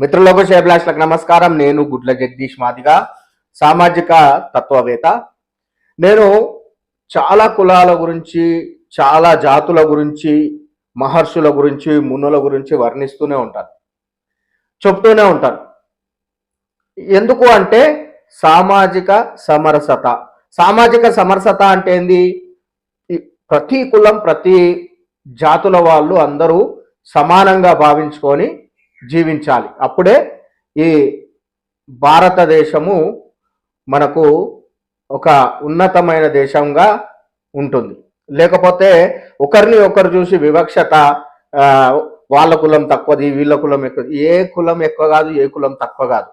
మిత్రులకు షేబ్లాష్లకు నమస్కారం. నేను గుడ్ల జగదీష్ మాదిగా సామాజిక తత్వవేత్త. నేను చాలా కులాల గురించి చాలా జాతుల గురించి మహర్షుల గురించి మునుల గురించి వర్ణిస్తూనే ఉంటాను. చెప్తూనే ఉంటాను. ఎందుకు అంటే సామాజిక సమరసత. సామాజిక సమరసత అంటే ఏంది? ప్రతి కులం ప్రతి జాతుల వాళ్ళు అందరూ సమానంగా భావించుకొని జీవించాలి. అప్పుడే ఈ భారతదేశము మనకు ఒక ఉన్నతమైన దేశంగా ఉంటుంది. లేకపోతే ఒకరిని ఒకరు చూసి వివక్షత వాళ్ళ కులం తక్కువది వీళ్ళ కులం ఎక్కువ ఏ కులం ఎక్కువ కాదు ఏ కులం తక్కువ కాదు.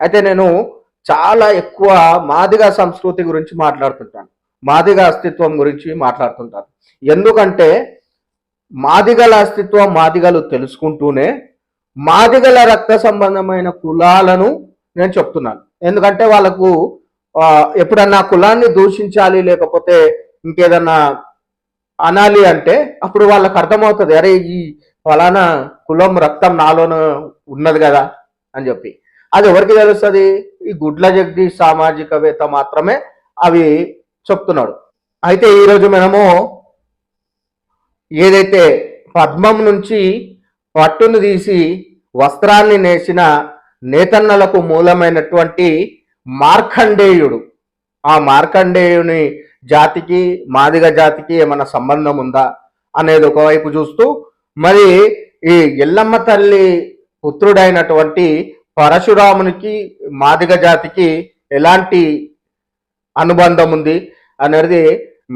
అయితే నేను చాలా ఎక్కువ మాదిగ సంస్కృతి గురించి మాట్లాడుతుంటాను. మాదిగ అస్తిత్వం గురించి మాట్లాడుతుంటాను. ఎందుకంటే మాదిగల అస్తిత్వం మాదిగలు తెలుసుకుంటూనే మాదిగల రక్త సంబంధమైన కులాలను నేను చెప్తున్నాను. ఎందుకంటే వాళ్ళకు ఎప్పుడన్నా కులాన్ని దూషించాలి లేకపోతే ఇంకేదన్నా అనాలి అంటే అప్పుడు వాళ్ళకి అర్థమవుతుంది అరే ఈ ఫలానా కులం రక్తం నాలోన ఉన్నది కదా అని చెప్పి. అది ఎవరికి తెలుస్తుంది? ఈ గుడ్ల జగదీష్ సామాజికవేత్త మాత్రమే అవి చెప్తున్నాడు. అయితే ఈరోజు మనము ఏదైతే పద్మం నుంచి పట్టును తీసి వస్త్రాన్ని నేసిన నేతన్నలకు మూలమైనటువంటి మార్కండేయుడు. ఆ మార్కండేయుని జాతికి మాదిగ జాతికి ఏమైనా సంబంధం ఉందా అనేది ఒకవైపు చూస్తూ మరి ఈ ఎల్లమ్మ తల్లి పుత్రుడైనటువంటి పరశురామునికి మాదిగ జాతికి ఎలాంటి అనుబంధం ఉంది అనేది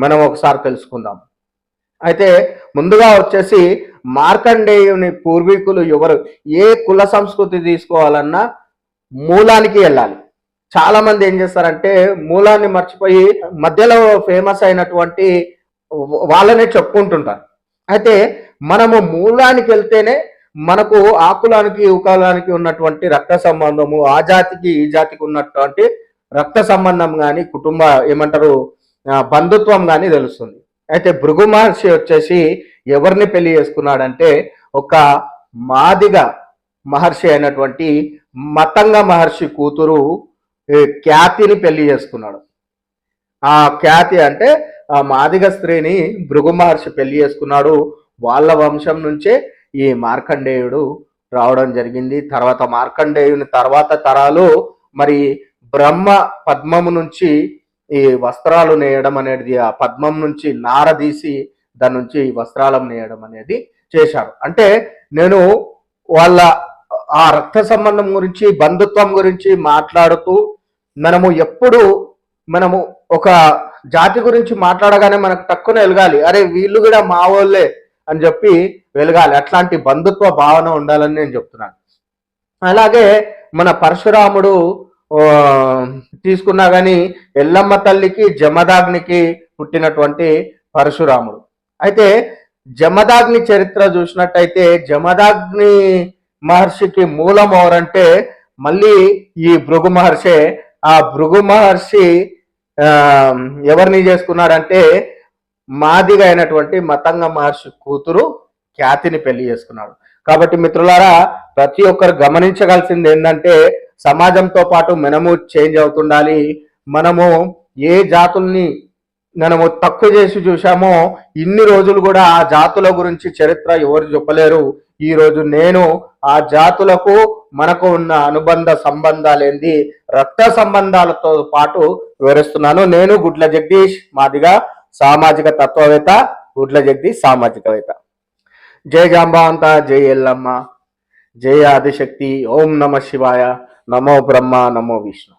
మనం ఒకసారి తెలుసుకుందాం. అయితే ముందుగా వచ్చేసి మార్కండేయుని పూర్వీకులు ఎవరు ఏ కుల సంస్కృతి తీసుకోవాలన్నా మూలానికి వెళ్ళాలి. చాలా మంది ఏం చేస్తారంటే మూలాన్ని మర్చిపోయి మధ్యలో ఫేమస్ అయినటువంటి వాళ్ళనే చెప్పుకుంటుంటారు. అయితే మనము మూలానికి వెళ్తేనే మనకు ఆ కులానికి కులానికి ఉన్నటువంటి రక్త సంబంధము ఆ జాతికి ఈ జాతికి ఉన్నటువంటి రక్త సంబంధం కానీ కుటుంబ ఏమంటారు బంధుత్వం కానీ తెలుస్తుంది. అయితే భృగు మహర్షి వచ్చేసి ఎవరిని పెళ్ళి చేసుకున్నాడంటే ఒక మాదిగ మహర్షి అయినటువంటి మతంగ మహర్షి కూతురు ఖ్యాతిని పెళ్ళి చేసుకున్నాడు. ఆ ఖ్యాతి అంటే ఆ మాదిగ స్త్రీని భృగు మహర్షి పెళ్ళి చేసుకున్నాడు. వాళ్ళ వంశం నుంచే ఈ మార్కండేయుడు రావడం జరిగింది. తర్వాత మార్కండేయుని తర్వాత తరాలు మరి బ్రహ్మ పద్మము నుంచి ఈ వస్త్రాలు నేయడం అనేది ఆ పద్మం నుంచి నారదీసి దాని నుంచి వస్త్రాలం నేయడం అనేది చేశారు. అంటే నేను వాళ్ళ ఆ రక్త సంబంధం గురించి బంధుత్వం గురించి మాట్లాడుతూ మనము ఎప్పుడు మనము ఒక జాతి గురించి మాట్లాడగానే మనకు తక్కువ వెలగాలి. అరే వీళ్ళు కూడా మా వాళ్ళే అని చెప్పి వెలగాలి. అట్లాంటి బంధుత్వ భావన ఉండాలని నేను చెప్తున్నాను. అలాగే మన పరశురాముడు తీసుకున్నా కానీ ఎల్లమ్మ తల్లికి జమదాగ్నికి పుట్టినటువంటి పరశురాముడు. అయితే జమదాగ్ని చరిత్ర చూసినట్టయితే జమదాగ్ని మహర్షికి మూలం ఎవరంటే మళ్ళీ ఈ భృగు మహర్షే. ఆ భృగు మహర్షి ఎవరిని చేసుకున్నాడంటే మాదిగా అయినటువంటి మతంగ మహర్షి కూతురు ఖ్యాతిని పెళ్ళి చేసుకున్నాడు. కాబట్టి మిత్రులారా ప్రతి ఒక్కరు గమనించగలసింది ఏంటంటే సమాజంతో పాటు మనము చేంజ్ అవుతుండాలి. మనము ఏ జాతుల్ని మనము తక్కువ చేసి చూసామో ఇన్ని రోజులు కూడా ఆ జాతుల గురించి చరిత్ర ఎవరు చెప్పలేరు. ఈ రోజు నేను ఆ జాతులకు మనకు ఉన్న అనుబంధ సంబంధాలు ఏంది రక్త సంబంధాలతో పాటు వివరిస్తున్నాను. నేను గుడ్ల జగదీష్ మాదిగా సామాజిక తత్వవేత్త గుడ్ల జగదీష్ సామాజికవేత్త జై జాంబావంత జై ఎల్లమ్మ. జై ఆదిశక్తి. ఓం నమ శివాయ. నమో బ్రహ్మ నమో విష్ణు.